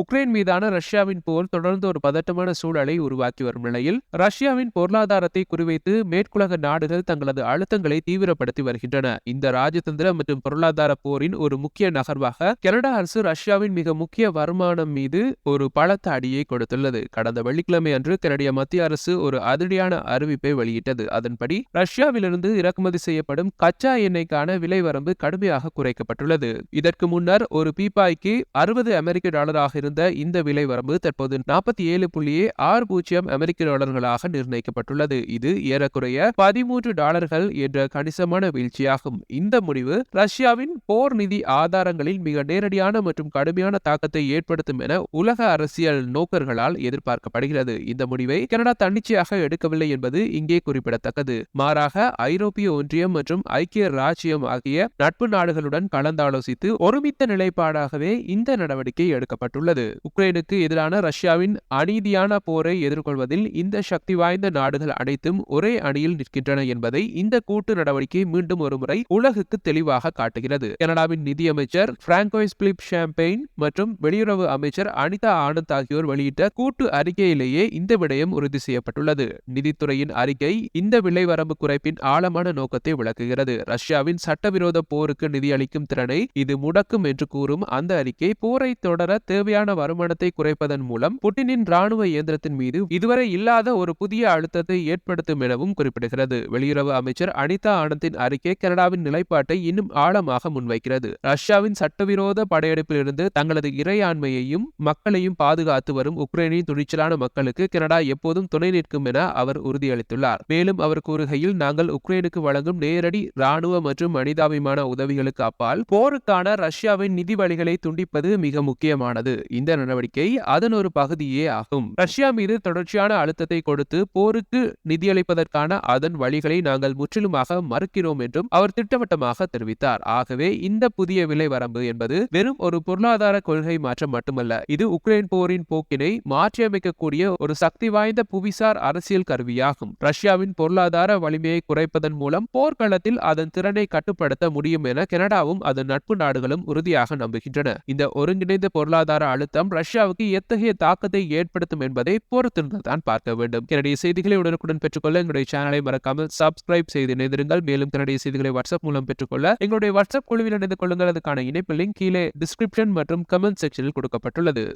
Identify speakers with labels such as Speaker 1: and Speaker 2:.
Speaker 1: Ukraine மீதான ரஷ்யாவின் போர் தொடர்ந்து ஒரு பதட்டமான சூழலை உருவாக்கி வரும் நிலையில் ரஷ்யாவின் பொருளாதாரத்தை குறிவைத்து மேற்குலக நாடுகள் தங்களது அழுத்தங்களை தீவிரப்படுத்தி வருகின்றன இந்த ராஜதந்திர மற்றும் பொருளாதார போரின் ஒரு முக்கிய நகர்வாக கனடா அரசு ரஷ்யாவின் மிக முக்கிய வருமானம் மீது ஒரு பலத்த அடியை கொடுத்துள்ளது கடந்த வெள்ளிக்கிழமை அன்று கனடிய மத்திய அரசு ஒரு அதிரடியான அறிவிப்பை வெளியிட்டது அதன்படி ரஷ்யாவிலிருந்து இறக்குமதி செய்யப்படும் கச்சா எண்ணெய்க்கான விலை வரம்பு கடுமையாக குறைக்கப்பட்டுள்ளது இதற்கு முன்னர் ஒரு பீப்பாய்க்கு அறுபது அமெரிக்க டாலராக இருந்த இந்த விலை வரம்பு தற்போது நாற்பத்தி ஏழு புள்ளி ஆறு பூஜ்ஜியம் அமெரிக்க டாலர்களாக நிர்ணயிக்கப்பட்டுள்ளது இது ஏறக்குறைய பதிமூன்று டாலர்கள் என்ற கணிசமான வீழ்ச்சியாகும் இந்த முடிவு ரஷ்யாவின் போர் நிதி ஆதாரங்களில் மிக நேரடியான மற்றும் கடுமையான தாக்கத்தை ஏற்படுத்தும் என உலக அரசியல் நோக்கர்களால் எதிர்பார்க்கப்படுகிறது இந்த முடிவை கனடா தன்னிச்சையாக எடுக்கவில்லை என்பது இங்கே குறிப்பிடத்தக்கது மாறாக ஐரோப்பிய ஒன்றியம் மற்றும் ஐக்கிய ராஜ்யம் ஆகிய நட்பு நாடுகளுடன் கலந்தாலோசித்து ஒருமித்த நிலைப்பாடாகவே இந்த நடவடிக்கை எடுக்கப்பட்டுள்ளது உள்ளது உக்ரைனுக்கு எதிரான ரஷ்யாவின் அநீதியான போரை எதிர்கொள்வதில் இந்த சக்தி வாய்ந்த நாடுகள் அனைத்தும் ஒரே அணியில் நிற்கின்றன என்பதை இந்த கூட்டு நடவடிக்கை மீண்டும் ஒருமுறை உலகுக்கு தெளிவாக காட்டுகிறது கனடாவின் நிதியமைச்சர் பிராங்கோய்ஸ் பிலிப் ஷாம்பெயின் மற்றும் வெளியுறவு அமைச்சர் அனிதா ஆனந்த் ஆகியோர் வெளியிட்ட கூட்டு அறிக்கையிலேயே இந்த விடயம் உறுதி செய்யப்பட்டுள்ளது நிதித்துறையின் அறிக்கை இந்த விலை வரம்பு குறைப்பின் ஆழமான நோக்கத்தை விளக்குகிறது ரஷ்யாவின் சட்டவிரோத போருக்கு நிதியளிக்கும் திறனை இது முடக்கும் என்று கூறும் அந்த அறிக்கை போரை தொடர தேவையான தேவையான வருமானத்தை குறைப்பதன் மூலம் புட்டினின் ராணுவ இயந்திரத்தின் மீது இதுவரை இல்லாத ஒரு புதிய அழுத்தத்தை ஏற்படுத்தும் எனவும் குறிப்பிடுகிறது வெளியுறவு அமைச்சர் அனிதா ஆனந்தின் அறிக்கை கனடாவின் நிலைப்பாட்டை இன்னும் ஆழமாக முன்வைக்கிறது ரஷ்யாவின் சட்டவிரோத படையெடுப்பிலிருந்து தங்களது இறையாண்மையையும் மக்களையும் பாதுகாத்து வரும் உக்ரைனின் துணிச்சலான மக்களுக்கு கனடா எப்போதும் துணை நிற்கும் என அவர் உறுதியளித்துள்ளார் மேலும் அவர் கூறுகையில் நாங்கள் உக்ரைனுக்கு வழங்கும் நேரடி ராணுவ மற்றும் மனிதாபிமான உதவிகளுக்கு அப்பால் போருக்கான ரஷ்யாவின் நிதி வழிகளை துண்டிப்பது மிக முக்கியமானது இந்த நடவடிக்கை அதன் ஒரு பகுதியே ஆகும் ரஷ்யா மீது தொடர்ச்சியான அழுத்தத்தை கொடுத்து போருக்கு நிதியளிப்பதற்கான அதன் வழிகளை நாங்கள் முற்றிலுமாக மறுக்கிறோம் என்றும் அவர் திட்டவட்டமாக தெரிவித்தார் ஆகவே இந்த புதிய விலை வரம்பு என்பது வெறும் ஒரு பொருளாதார கொள்கை மாற்றம் மட்டுமல்ல இது உக்ரைன் போரின் போக்கினை மாற்றியமைக்கக்கூடிய ஒரு சக்தி வாய்ந்த புவிசார் அரசியல் கருவியாகும் ரஷ்யாவின் பொருளாதார வலிமையை குறைப்பதன் மூலம் போர்க்களத்தில் அதன் திறனை கட்டுப்படுத்த முடியும் என கனடாவும் அதன் நட்பு நாடுகளும் உறுதியாக நம்புகின்றன இந்த ஒருங்கிணைந்த பொருளாதார அழுத்தம் ரஷ்யாவுக்கு எத்தகைய தாக்கத்தை ஏற்படுத்தும் என்பதை பொறுத்திருந்து தான் பார்க்க வேண்டும் என்னுடைய செய்திகளை உடனுக்குடன் பெற்றுக்கொள்ள எங்களுடைய சேனலை மறக்காமல் சப்ஸ்கிரைப் செய்து இணைந்திருங்கள் மேலும் தன்னுடைய செய்திகளை வாட்ஸ்அப் மூலம் பெற்றுக்கொள்ள எங்களுடைய வாட்ஸ்அப் குழுவில் இணைந்து கொள்ளுங்கள் அதுக்கான இணைப்பு லிங்க் கீழே டிஸ்கிரிப்ஷன் மற்றும் கமெண்ட் செக்ஷனில் கொடுக்கப்பட்டுள்ளது